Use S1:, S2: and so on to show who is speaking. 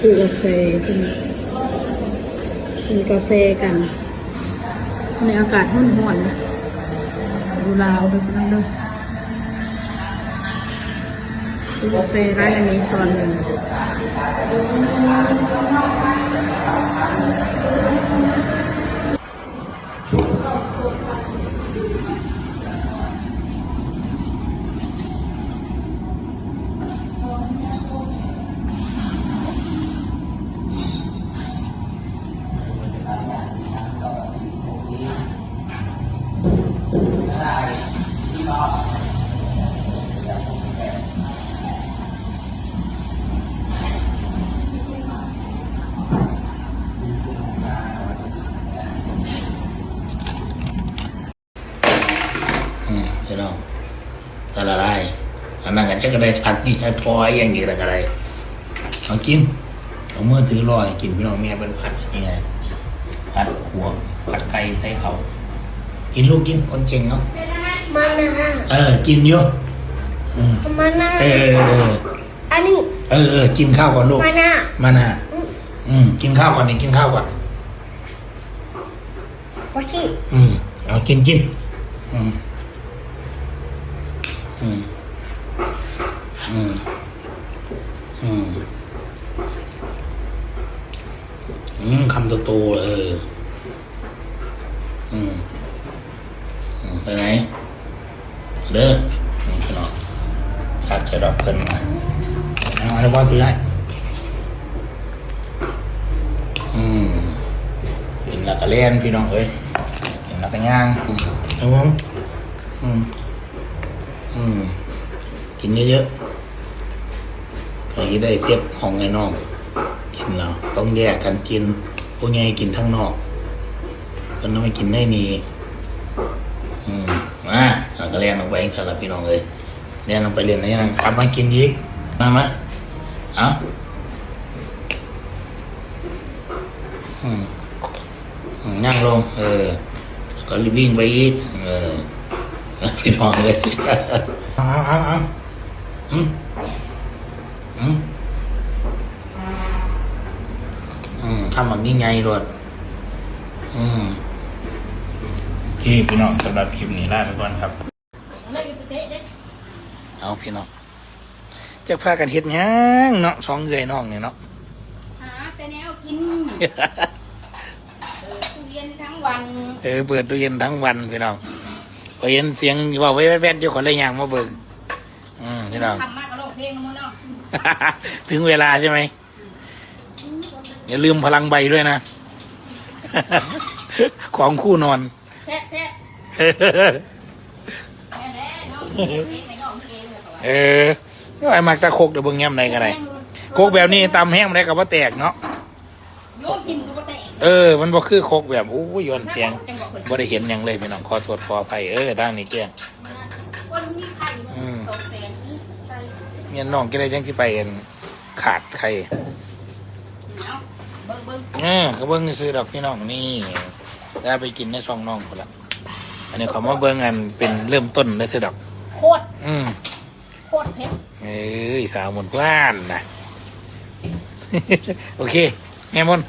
S1: ซื้อกาแฟกินกินกาแฟกัน ในอากาศห้อนห้อนดูลาวดูนั่นด้วยซื้อกาแฟร้านอันนี้ซอนหนึ่ง
S2: น้องตะละลายอันนั้นก็จะกระไดชัดนี่ให้พออย่างนี้ละกระไดเอากินเอาเมื่อถือรอยกินพี่น้องเมียเป็นผัดยังไงผัดหัวผัดไก่ใส่เขากินลูกกินคนเก่งเนาะ
S3: มันนะฮะ
S2: เออ กินอยู่อืม
S3: มันนะ
S2: เออเออเออ
S3: อันนี้
S2: เออเออกินข้าวก่อนลูก
S3: มันนะ
S2: มานะอืมกินข้าวก่อนนี่กินข้าวก่อน
S3: วัชิ
S2: อืมเอากินกินอืม อืมอืมอืมอืมคำโตๆเออ อืมอืมไปไหนเด้อพี่น้องชัดจะดอกเพิ่นมาเอาอะไรบ้างทีไรอืมกินแล้วก็เล่นพี่น้องเอ้ยกินแล้วก็ย่างอืมครับผมอืม อืม กินเยอะๆพอได้เทียบห้องไอ้น้องกินแล้วต้องแยกกันกินพวกนี้กินทั้งนอกคนนั้นไม่กินได้นี่อืมมาเราก็เรียนออกไปเองสำหรับพี่น้องเลยเรียนออกไปเรียนอะไรยังกลับมากินอีกมามาเอาอืมอืมนั่งลง เออ ก็รีบวิ่งไปอีกเออ พี่น้องเลยเอาเอาเอาอืมอืมอืมทำแบบนี้ไงรถอืมโอเคพี่น้องสำหรับคลิปนี้ลาไปก่อนครับ เอาพี่น้องจะพากันเฮ็ดหยังเนาะสองเอื่อยน้องเนี่ยเนาะ
S1: หาแต่แนวกินเออตู้เย็นทั้งวัน
S2: เออเปิดตู้เย็นทั้งวันพี่น้อง พอเห็นเสียงเว่าไว้แวดๆเดี๋ยวคนเลยยางมาเบิ่งอืมพี่น้อง
S1: ทำมากก็ร้องเพลงมั้งเนาะ
S2: ถึงเวลาใช่ไหม อย่าลืมพลังใบด้วยนะ ของคู่นอน
S1: แซ่บแซ่บแม่แหละน้องเพลงในน้องเพลงเลยค่ะ
S2: เออก็ไอ้มักตะโคกเดี๋ยวเบิ่งแง้มใดกันไดโคกแบบนี้ตำแห้งมันได้กับว่าแตกเนาะ
S1: โยนกินตัวแตก
S2: เออ มันบ่คือโคกแบบอู้ยโยนเสียงบ่ได้เห็นหยังเลยพี่น้องขอโทษขออภัยเออด้านนี้แกล้ง
S1: วันนี้ไข่
S2: อืม
S1: สองแสนนี่ไข่
S2: เงี้ยน้องก็ได้ยังสิไปกันขาดใคร
S1: เอาเบิ้งเบิ้ง
S2: เออก็เบิ่งซื้อดอกพี่น้องนี่ได้ไปกินในช่องน้องพุ่นละอันนี้เขามาเบิ่งกันเป็นเริ่มต้นได้ซื้อดอก
S1: โคตร
S2: อืม
S1: โคตรเผ็ด
S2: เอ้ยสาวหมุนพลานนะ โอเค แม่มนต์